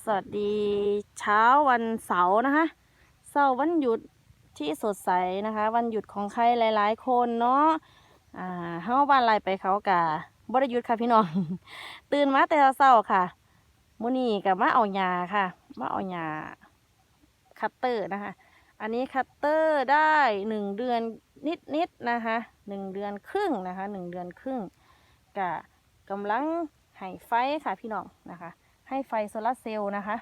สวัสดีเช้าวันเสาร์นะคะเสาร์วันหยุดที่สดใสนะคะ วันหยุดของใครหลาย ๆ คนเนาะอ่าเฮาบ้านไรไปเขากะบ่ได้หยุดค่ะพี่น้อง ตื่นมาแต่เช้าค่ะมื้อนี้กับมาเอาหญ้าค่ะมาเอาหญ้าคัตเตอร์นะคะ อันนี้คัตเตอร์ได้หนึ่งเดือนนิดๆนะคะหนึ่งเดือนครึ่งนะคะหนึ่งเดือนครึ่งกะกำลังให้ไฟค่ะพี่น้องนะคะ ให้ไฟโซลาร์เซลล์นะคะ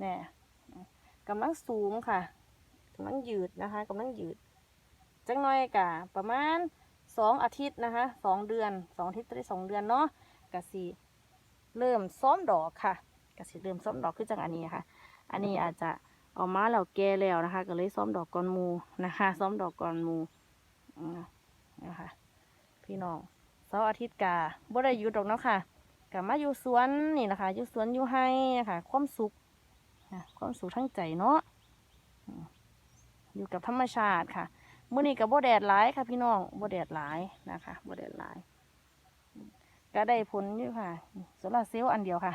เนี่ยกำลังสูงค่ะกำลังยืดนะคะกำลังยืดจังน้อยกะประมาณสองอาทิตย์นะคะสองเดือนสองอาทิตย์ได้สองเดือนเนาะกะสีเริ่มซ้อมดอกค่ะกะสีเริ่มซ้อมดอกขึ้นจากอันนี้ค่ะ อันนี้อาจจะออกมาแล้วแก่แล้วนะคะ ก็เลยซ้อมดอกก่อนมูนะคะซ้อมดอกก่อนมูนะคะพี่น้องเสาร์อาทิตย์กะบ่ได้หยุดดอกเนาะค่ะ กลับมาอยู่สวนนี่นะคะอยู่สวนอยู่ให้นะคะความสุขความสุขทั้งใจเนาะอยู่กับธรรมชาติค่ะมื้อนี้กับโบแดดหลายค่ะพี่น้องโบแดดหลายนะคะโบแดดหลาย ก็ได้ผลอยู่ค่ะโซลาร์เซลล์อันเดียวค่ะ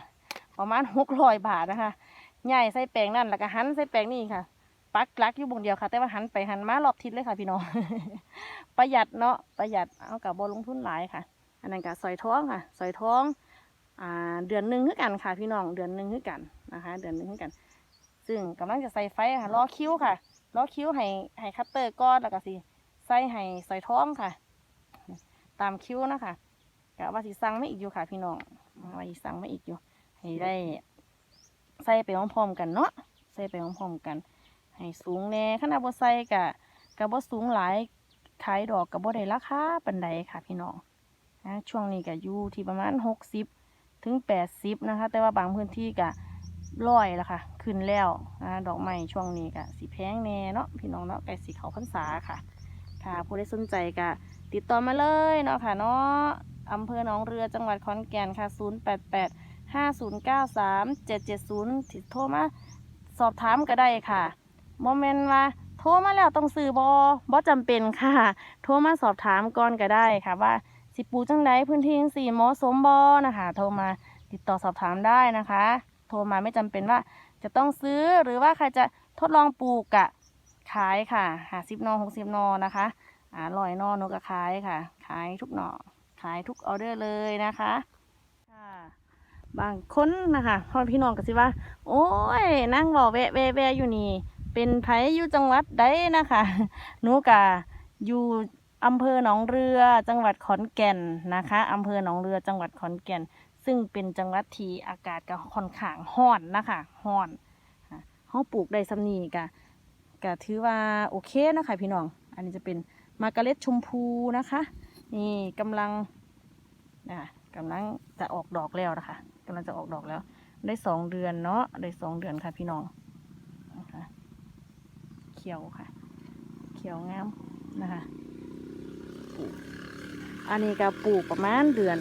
ประมาณหกร้อยบาทนะคะใหญ่ใส่แปลงนั่นแล้วก็หันใส่แปลงนี่ค่ะปักลักอยู่บงเดียวค่ะ แต่ว่าหันไปหันมารอบทิศเลยค่ะ พี่น้องประหยัดเนาะประหยัดเอากับบลงทุนหลายค่ะ อันนั้นก็สอยท้องค่ะสอยท้อง เดือนหนึ่งคือกันค่ะพี่น้องเดือนหนึ่งคือกันนะคะ เดือนหนึ่งคือกัน ซึ่งกำลังจะใส่ไฟค่ะล้อคิ้วค่ะล้อคิ้วให้ให้คัตเตอร์ก้อนแล้วก็สิใส่ให้ใส่ท้องค่ะ ตามคิ้วนะคะกะว่าสิสั่งไม่อีกอยู่ค่ะ พี่น้องว่าสิสั่งไม่อีกอยู่ ให้ได้ ใส่ไปพร้อมๆกันเนาะใส่ไปพร้อมๆกัน ให้สูงแน่ขนาดบ่ใส่กะกะบ่สูงหลายขายดอกกะบ่ได้ราคาปานใดค่ะ พี่น้องนะช่วงนี้ก็อยู่ที่ประมาณหกสิบ ถึงแปดสิบนะคะ แต่ว่าบางพื้นที่ก็ร้อยละค่ะ ขึ้นแล้วนะดอกไม้ช่วงนี้ก็สีแพงแน่เนาะพี่น้องเนาะไก่สีเขาพรรษาค่ะค่ะผู้ใดสนใจก็ติดต่อมาเลยเนาะค่ะเนาะอำเภอหนองเรือจังหวัดขอนแก่นค่ะ 0 8 8 5 0 9 3 7 7 0ติดโทรมาสอบถามก็ได้ค่ะโมเมนต์ว่าโทรมาแล้วต้องซื้อบอบอจำเป็นค่ะ โทรมาสอบถามก่อนก็ได้ค่ะว่า สิปลูกจังไดพื้นที่จังสี่เหมาะสมบอนะคะ โทรมาติดต่อสอบถามได้นะคะ โทรมาไม่จำเป็นว่าจะต้องซื้อหรือว่าใครจะทดลองปลูกกะขายค่ะหาสิบนอหกสิบนอนะคะอ่าลอยนอนกกะขายค่ะ ขายทุกหนอขายทุกออเดอร์เลยนะคะค่ะบางคนนะคะพ่อพี่น้องก็สิว่า โอ้ยนั่งบอกแวะแวะแวะอยู่นี่ เป็นไผอยู่จังหวัดใดนะคะหนูกะอยู่ อำเภอหนองเรือ จังหวัดขอนแก่นนะคะอำเภอหนองเรือจังหวัดขอนแก่น ซึ่งเป็นจังหวัดที่อากาศก็ค่อนข้างร้อนนะคะร้อนอะเฮาปลูกได้สำนีกะก็ถือว่าโอเคนะคะพี่น้อง อันนี้จะเป็นมากรเล็ดชมพูนะคะ นี่กำลังอะกำลังจะออกดอกแล้วนะคะกำลังจะออกดอกแล้ว ได้สองเดือนเนาะได้สองเดือนค่ะพี่น้องนะคะเขียวค่ะ เขียวงามนะคะ อันนี้ก็ปลูกประมาณเดือน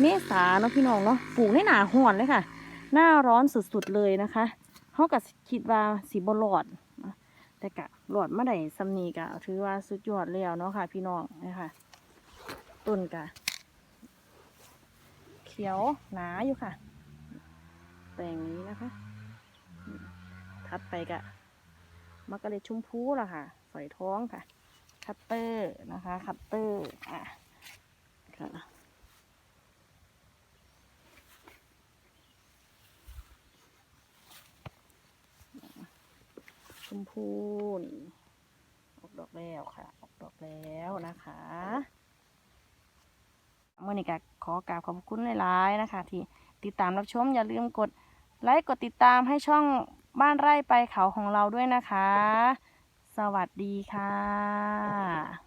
เมษาเนาะพี่น้องเนาะปลูกในหนาห่อนเลยค่ะ หน้าร้อนสุดๆเลยนะคะเขาก็คิดว่าสีบหลอดนะแต่กะหลอดมาได้สำนีกะถือว่าสุดยอดแล้วเนาะค่ะ พี่น้องนะคะต้นกะเขียวหนาอยู่ค่ะแต่งนี้นะคะถัดไปกะมะกะเร็ดชมพูล่ะค่ะสอยท้องค่ะ คัตเตอร์นะคะ คัตเตอร์อะค่ะชมพูนี่ออกดอกแล้วค่ะ ออกดอกแล้วนะคะเมื่อนี้ก็ขอกราบขอบคุณหลายๆนะคะ ที่ติดตามรับชมอย่าลืมกดไลค์กดติดตามให้ช่องบ้านไร่ไปเขาของเราด้วยนะคะ สวัสดีค่ะ